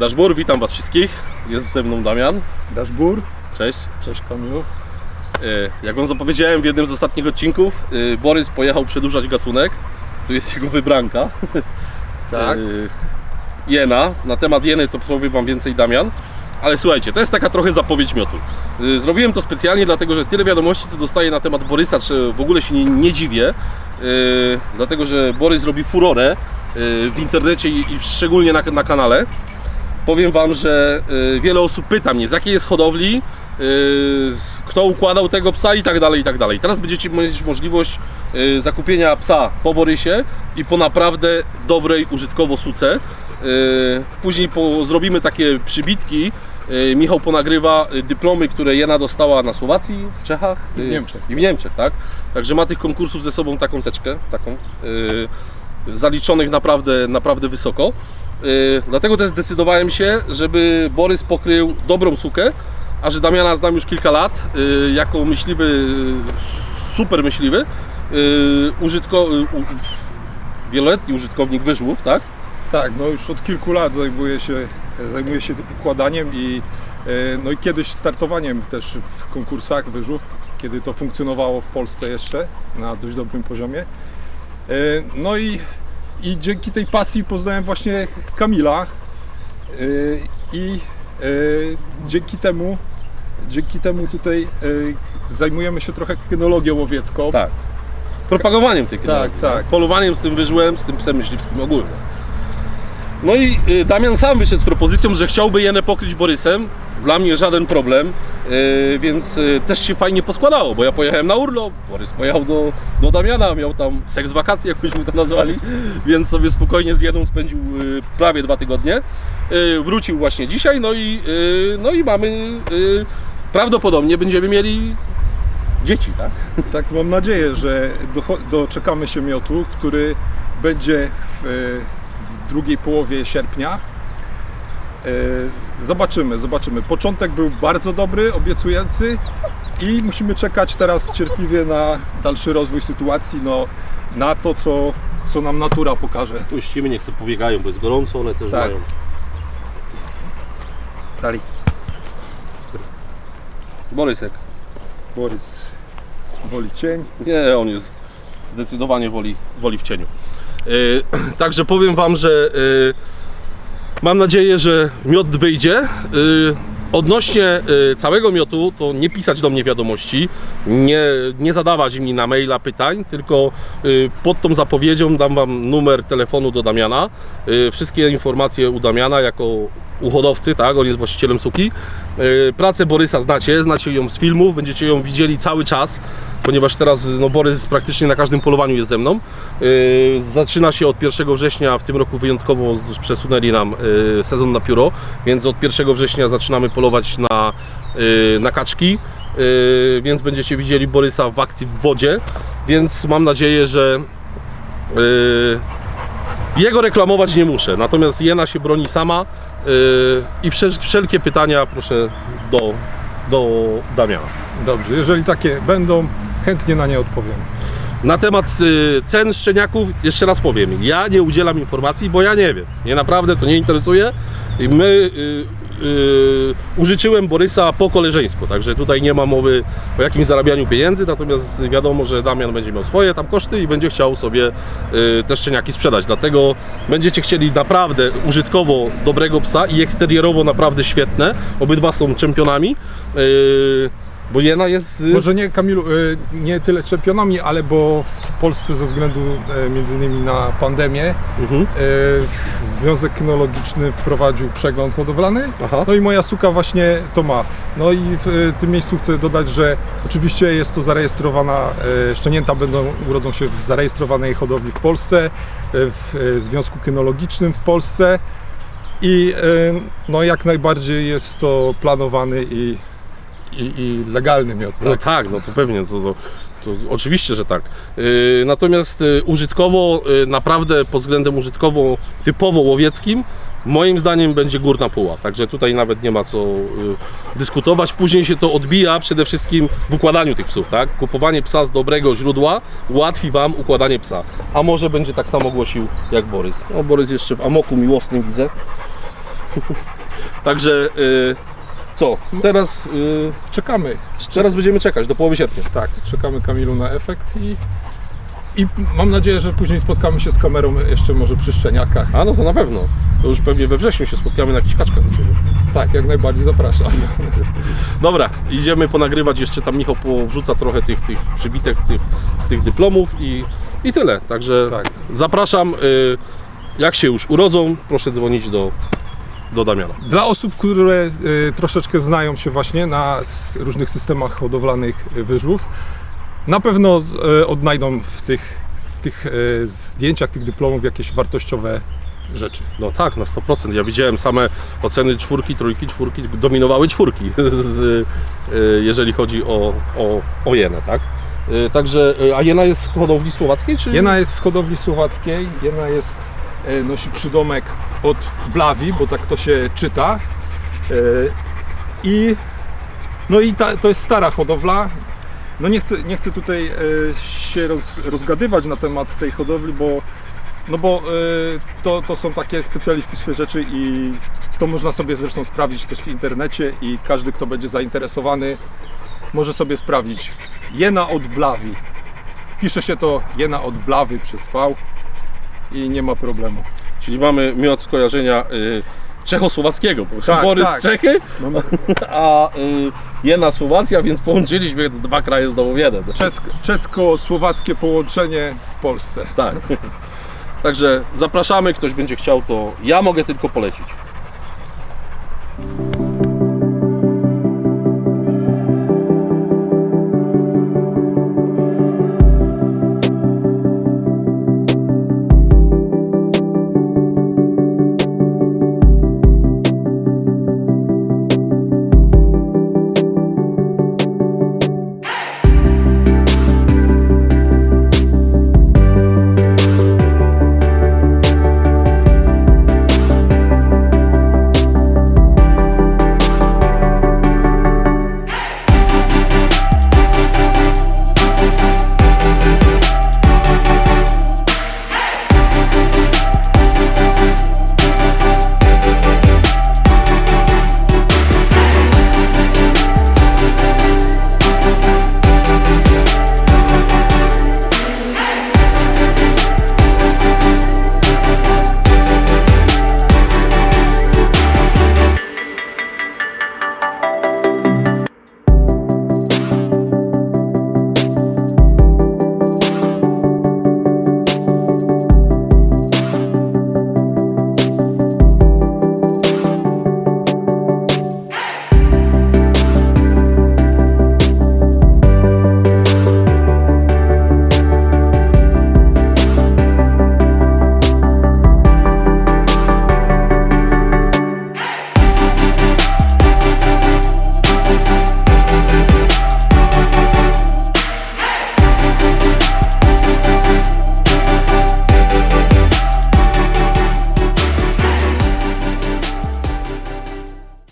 Daszbur, witam Was wszystkich. Jest ze mną Damian. Daszbur. Cześć. Cześć Kamilu. E, Jak Wam zapowiedziałem w jednym z ostatnich odcinków, e, Borys pojechał przedłużać gatunek. Tu jest jego wybranka. Tak. E, Jena. Na temat Jeny to powie Wam więcej Damian. Ale słuchajcie, to jest taka trochę zapowiedź miotu. Zrobiłem to specjalnie dlatego, że tyle wiadomości, co dostaję na temat Borysa, czy w ogóle się nie, nie dziwię. Dlatego, że Borys robi furorę w internecie i i szczególnie na, na kanale. Powiem Wam, że y, wiele osób pyta mnie, z jakiej jest hodowli, y, z- kto układał tego psa i tak dalej, i tak dalej. Teraz będziecie mieć możliwość y, zakupienia psa po Borysie i po naprawdę dobrej użytkowo suce. Y, Później po, zrobimy takie przybitki. Y, Michał ponagrywa y, dyplomy, które Jena dostała na Słowacji, w Czechach I w y, Niemczech. I w Niemczech, tak? Także ma tych konkursów ze sobą taką teczkę, taką. zaliczonych naprawdę, naprawdę wysoko. Yy, dlatego też zdecydowałem się, żeby Borys pokrył dobrą sukę, a że Damiana znam już kilka lat yy, jako myśliwy, super myśliwy, yy, użytko, wieloletni użytkownik wyżłów, tak? Tak, no już od kilku lat zajmuję się, zajmuję się układaniem i, no i kiedyś startowaniem też w konkursach wyżów, kiedy to funkcjonowało w Polsce jeszcze na dość dobrym poziomie. No i, i dzięki tej pasji poznałem właśnie Kamila e, i e, dzięki temu dzięki temu tutaj e, zajmujemy się trochę kynologią łowiecką. Tak. Propagowaniem tych Tak, kinologii, tak. Polowaniem z tym wyżłem, z tym psem myśliwskim ogólnie. No i y, Damian sam wyszedł z propozycją, że chciałby Jenę pokryć Borysem. Dla mnie żaden problem, y, więc y, też się fajnie poskładało, bo ja pojechałem na urlop, Borys pojechał do, do Damiana, miał tam seks wakacje, jak byśmy to nazwali, więc sobie spokojnie z Jeną spędził prawie dwa tygodnie. Wrócił właśnie dzisiaj, no i, no i mamy, prawdopodobnie będziemy mieli dzieci, tak? Tak, mam nadzieję, że doczekamy się miotu, który będzie w drugiej połowie sierpnia. E, Zobaczymy, zobaczymy. Początek był bardzo dobry, obiecujący i musimy czekać teraz cierpliwie na dalszy rozwój sytuacji, no, na to, co, co nam natura pokaże. Puścimy, niech sobie pobiegają, bo jest gorąco, one też Tak. mają. Dalej. Borysek. Borys woli cień. Nie, on jest zdecydowanie woli, woli w cieniu. Yy, także powiem Wam, że yy, mam nadzieję, że miod wyjdzie. Yy, odnośnie całego miotu, to nie pisać do mnie wiadomości, nie, nie zadawać mi na maila pytań, tylko pod tą zapowiedzią dam Wam numer telefonu do Damiana. Wszystkie informacje u Damiana jako u hodowcy, tak, on jest właścicielem suki. Yy, pracę Borysa znacie, znacie ją z filmów, będziecie ją widzieli cały czas, ponieważ teraz no, Borys praktycznie na każdym polowaniu jest ze mną. Yy, zaczyna się od 1 września, w tym roku wyjątkowo przesunęli nam yy, sezon na pióro, więc od 1 września zaczynamy polować na, na kaczki. Więc będziecie widzieli Borysa w akcji w wodzie, więc mam nadzieję, że jego reklamować nie muszę, natomiast Jena się broni sama yy, i wszel- wszelkie pytania proszę do, do Damiana. Dobrze, jeżeli takie będą, chętnie na nie odpowiem. Na temat y, cen szczeniaków jeszcze raz powiem, ja nie udzielam informacji, bo ja nie wiem. Mnie naprawdę to nie interesuje. I My y, użyczyłem Borysa po koleżeńsku, także tutaj nie ma mowy o jakimś zarabianiu pieniędzy, natomiast wiadomo, że Damian będzie miał swoje tam koszty i będzie chciał sobie y, te szczeniaki sprzedać. Dlatego będziecie chcieli naprawdę użytkowo dobrego psa i eksterierowo naprawdę świetne. Obydwa są czempionami. Y, bo Jena jest. y, Może nie Kamilu, y, nie tyle czempionami, ale bo w Polsce ze względu e, między innymi na pandemię Mhm. Związek Kynologiczny wprowadził przegląd hodowlany. Aha. No i moja suka właśnie to ma. No i w tym miejscu chcę dodać, że oczywiście jest to zarejestrowana, szczenięta będą, urodzą się w zarejestrowanej hodowli w Polsce, w Związku Kynologicznym w Polsce i no jak najbardziej jest to planowany i, i, i legalny miod. No Tak? tak, no to pewnie, to, to, to oczywiście, że tak. Yy, natomiast yy, użytkowo, yy, naprawdę pod względem użytkowo typowo łowieckim, moim zdaniem będzie górna puła. Także tutaj nawet nie ma co yy, dyskutować. Później się to odbija przede wszystkim w układaniu tych psów, tak? Kupowanie psa z dobrego źródła ułatwi Wam układanie psa. A może będzie tak samo głosił jak Borys. No Borys jeszcze w amoku miłosnym widzę. Także y, co? Teraz, y, Czekamy. teraz będziemy czekać do połowy sierpnia. Tak, czekamy Kamilu na efekt i, i mam nadzieję, że później spotkamy się z kamerą jeszcze może przy szczeniakach. A no to na pewno. To już pewnie we wrześniu się spotkamy na jakichś kaczkach. Tak, jak najbardziej zapraszam. Dobra, idziemy ponagrywać jeszcze tam Michał powrzuca trochę tych, tych przybitek z tych, z tych dyplomów i, i tyle. Także Tak. zapraszam. Y, jak się już urodzą, proszę dzwonić do, do Damiana. Dla osób, które y, troszeczkę znają się właśnie na różnych systemach hodowlanych wyżłów, na pewno y, odnajdą w tych, w tych y, zdjęciach, tych dyplomów jakieś wartościowe rzeczy. No tak, na 100%. Ja widziałem same oceny czwórki, trójki, czwórki, dominowały czwórki, jeżeli chodzi o, o, o jenę, tak? Także, a jena jest z hodowli słowackiej, czy? Jena jest z hodowli słowackiej, jena jest, e, nosi przydomek od Blawi, bo tak to się czyta. E, I, no i ta, to jest stara hodowla. No nie chcę, nie chcę tutaj e, się roz, rozgadywać na temat tej hodowli, bo, no bo e, to, to są takie specjalistyczne rzeczy i to można sobie zresztą sprawdzić też w internecie i każdy, kto będzie zainteresowany, może sobie sprawdzić. Jena od Blawi. Pisze się to jena od blawy przez V i nie ma problemu. Czyli mamy miod skojarzenia y, czechosłowackiego, bo Tak, tak. Czechy, No, a y, jena Słowacja, więc połączyliśmy dwa kraje znowu w jeden. czesk, czesko-słowackie połączenie w Polsce. Tak. Także zapraszamy, ktoś będzie chciał, to ja mogę tylko polecić.